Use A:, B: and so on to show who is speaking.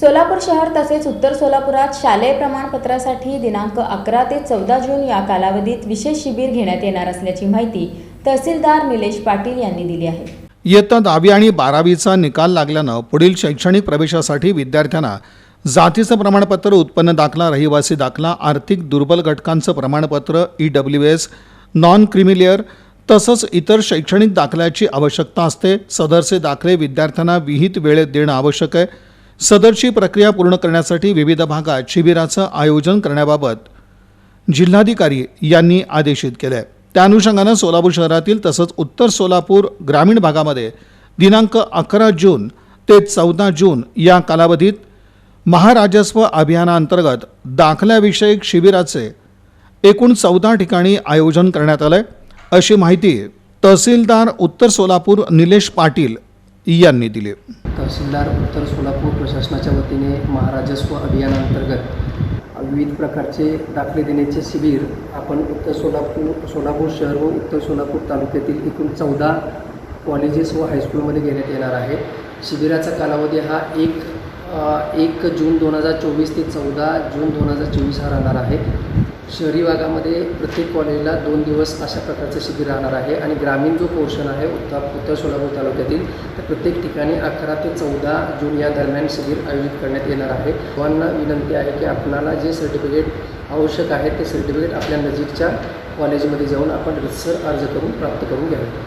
A: सोलापूर शहर तसेच उत्तर सोलापुरात शालेय प्रमाणपत्रासाठी दिनांक अकरा ते चौदा जून या कालावधीत विशेष शिबिर घेण्यात येणार असल्याची माहिती तहसीलदार निलेश पाटील यांनी दिली आहे.
B: इयत्ता दहावी आणि बारावीचा निकाल लागल्यानं पुढील शैक्षणिक प्रवेशासाठी विद्यार्थ्यांना जातीचं प्रमाणपत्र उत्पन्न दाखला रहिवासी दाखला आर्थिक दुर्बल घटकांचं प्रमाणपत्र E W S non creamy layer तसंच इतर शैक्षणिक दाखल्याची आवश्यकता असते. सदरचे दाखले विद्यार्थ्यांना विहित वेळेत देणं आवश्यक आहे. सदरची प्रक्रिया पूर्ण करण्यासाठी विविध भागात शिबिराचं आयोजन करण्याबाबत जिल्हाधिकारी यांनी आदेशित केलं आहे त्या अनुषंगानं सोलापूर शहरातील तसंच उत्तर सोलापूर ग्रामीण भागामध्ये दिनांक अकरा जून ते चौदा जून या कालावधीत महाराजस्व अभियानाअंतर्गत दाखल्याविषयक शिबिराचे एकूण चौदा ठिकाणी आयोजन करण्यात आलं आहे अशी माहिती तहसीलदार उत्तर सोलापूर निलेश पाटील यांनी दिले.
C: तहसीलदार उत्तर सोलापूर प्रशासनाच्या वतीने महाराजस्व अभियानांतर्गत विविध प्रकारचे दाखले देण्याचे शिबिर आपण उत्तर सोलापूर सोलापूर शहर व उत्तर सोलापूर तालुक्यातील एकूण चौदा कॉलेजेस व हायस्कूलमध्ये घेण्यात येणार आहे. शिबिराचा कालावधी हा एक एक जून दोन हजार चोवीस ते चौदा जून दोन हजार चोवीस हा राहणार आहे. शहरी भागामध्ये प्रत्येक कॉलेजला दोन दिवस अशा प्रकारचं शिबिर राहणार आहे आणि ग्रामीण जो पोर्शन आहे उत्तर उत्तर सोलापूर तालुक्यातील तर प्रत्येक ठिकाणी अकरा ते चौदा जून या दरम्यान शिबिर आयोजित करण्यात येणार आहे. सर्वांना विनंती आहे की आपणाला जे सर्टिफिकेट आवश्यक आहे ते सर्टिफिकेट आपल्या नजीकच्या कॉलेजमध्ये जाऊन आपण रितसर अर्ज करून प्राप्त करून घ्यावे.